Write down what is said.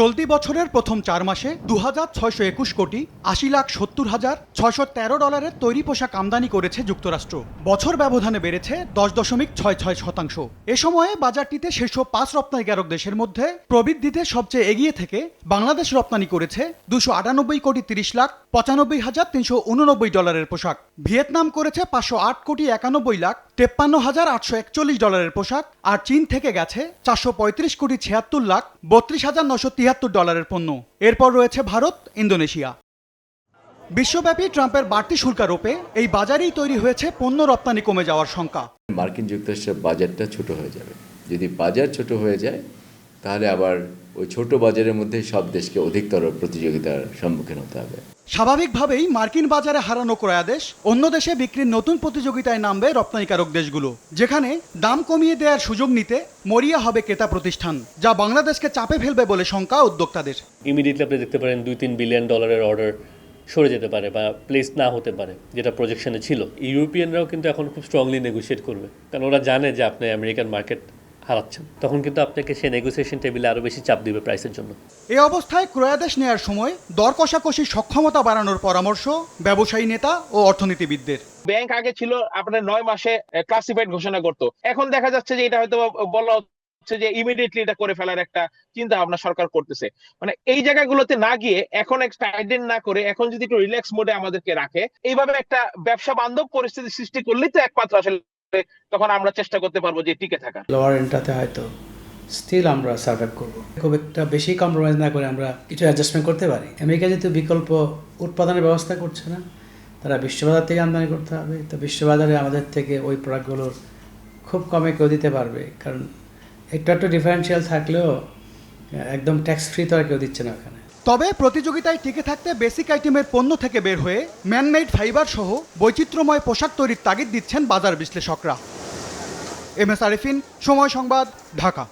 চলতি বছরের প্রথম চার মাসে দু হাজার ছয়শো একুশ কোটি আশি লাখ সত্তর হাজার ছয়শো তেরো ডলারের তৈরি পোশাক আমদানি করেছে যুক্তরাষ্ট্র। বছর ব্যবধানে বেড়েছে দশ দশমিক ছয় ছয় শতাংশ। এ সময়ে বাজারটিতে শীর্ষ পাঁচ রপ্তানিকারক দেশের মধ্যে প্রবৃদ্ধিতে সবচেয়ে এগিয়ে থেকে বাংলাদেশ রপ্তানি করেছে দুশো আটানব্বই কোটি তিরিশ লাখ পঁচানব্বই হাজার তিনশো উননব্বই ডলারের পোশাক। ভিয়েতনাম করেছে পাঁচশো আট কোটি একানব্বই লাখ তেপ্পান্ন হাজার আটশো একচল্লিশ ডলারের পোশাক আর চীন থেকে গেছে চারশো পঁয়ত্রিশ কোটি ছিয়াত্তর লাখ বত্রিশ হাজার নশো তিয়াত্তর ডলারের পণ্য। এরপর রয়েছে ভারত, ইন্দোনেশিয়া। বিশ্বব্যাপী ট্রাম্পের বাড়তি শুল্কারোপে এই বাজারেই তৈরি হয়েছে পণ্য রপ্তানি কমে যাওয়ার শঙ্কা। মার্কিন যুক্তরাষ্ট্রের বাজারটা ছোট হয়ে যাবে। যদি বাজার ছোট হয়ে যায় তাহলে আবার ওই ছোট বাজারের মধ্যে সব দেশকে অধিকতর প্রতিযোগিতার সম্মুখীন হতে হবে। স্বাভাবিকভাবেই মার্কিন বাজারে হারানো ক্রয়াদেশ অন্য দেশে বিক্রির নতুন প্রতিযোগিতায় নামবে রপ্তানিকারক দেশগুলো যেখানে দাম কমিয়ে দেওয়ার সুযোগ নিতে মরিয়া হবে ক্রেতা প্রতিষ্ঠান যা বাংলাদেশকে চাপে ফেলবে বলে শঙ্কা উদ্যোক্তাদের। ইমিডিয়েটলি আপনি দেখতে পারেন দুই তিন বিলিয়ন ডলারের অর্ডার সরে যেতে পারে বা প্লেস না হতে পারে যেটা প্রজেকশনে ছিল। ইউরোপিয়ানরাও কিন্তু এখন খুব স্ট্রংলি নেগোশিয়েট করবে কারণ ওরা জানে যে আপনি আমেরিকান মার্কেট হারাচ্ছেন। তখন কিন্তু আপনাকে সেই নেগোসিয়েশন টেবিলে আরও বেশি চাপ দিবে প্রাইসের জন্য। এ অবস্থায় ক্রয়াদেশ নেয়ার সময় দর কষাকষির সক্ষমতা বাড়ানোর পরামর্শ ব্যবসায়ী নেতা ও অর্থনীতিবিদদের। ব্যাংক আগে ছিল আপনার নয় মাসে ক্লাসিফাইড ঘোষণা করতো। এখন দেখা যাচ্ছে যে এটা হয়তো বলা হচ্ছে যে ইমিডিয়েটলি এটা করে ফেলার একটা চিন্তা ভাবনা সরকার করতেছে। মানে এই জায়গাগুলোতে না গিয়ে এখন একটা আইডেন্ট না করে এখন যদি একটু রিল্যাক্স মোডে আমাদেরকে রাখে এইভাবে একটা ব্যবসা বান্ধব পরিস্থিতি সৃষ্টি করলেই তো একমাত্র আসলে তখন আমরা চেষ্টা করতে পারব যে টিকে থাকা লোয়ার এন্ডটাতে হয়তো স্টিল আমরা সার্ভাইভ করব। খুব একটা বেশি কম্প্রোমাইজ না করে আমরা কিছু অ্যাডজাস্টমেন্ট করতে পারি। আমেরিকা যেহেতু বিকল্প উৎপাদনের ব্যবস্থা করছে না, তারা বিশ্ববাজার থেকে আমদানি করতে হবে। তো বিশ্ববাজারে আমাদের থেকে ওই প্রোডাক্টগুলোর খুব কমে কেউ দিতে পারবে। কারণ একটু একটু ডিফারেন্সিয়াল থাকলেও, একদম ট্যাক্স ফ্রি তো আর কেউ দিচ্ছে না ওখানে। তবে প্রতিযোগিতায় টিকে থাকতে বেসিক আইটেমের পণ্য থেকে বের হয়ে ম্যানমেড ফাইবার সহ বৈচিত্র্যময় পোশাক তৈরির তাগিদ দিচ্ছেন বাজার বিশ্লেষকরা। এম এস আরিফিন, সময় সংবাদ, ঢাকা।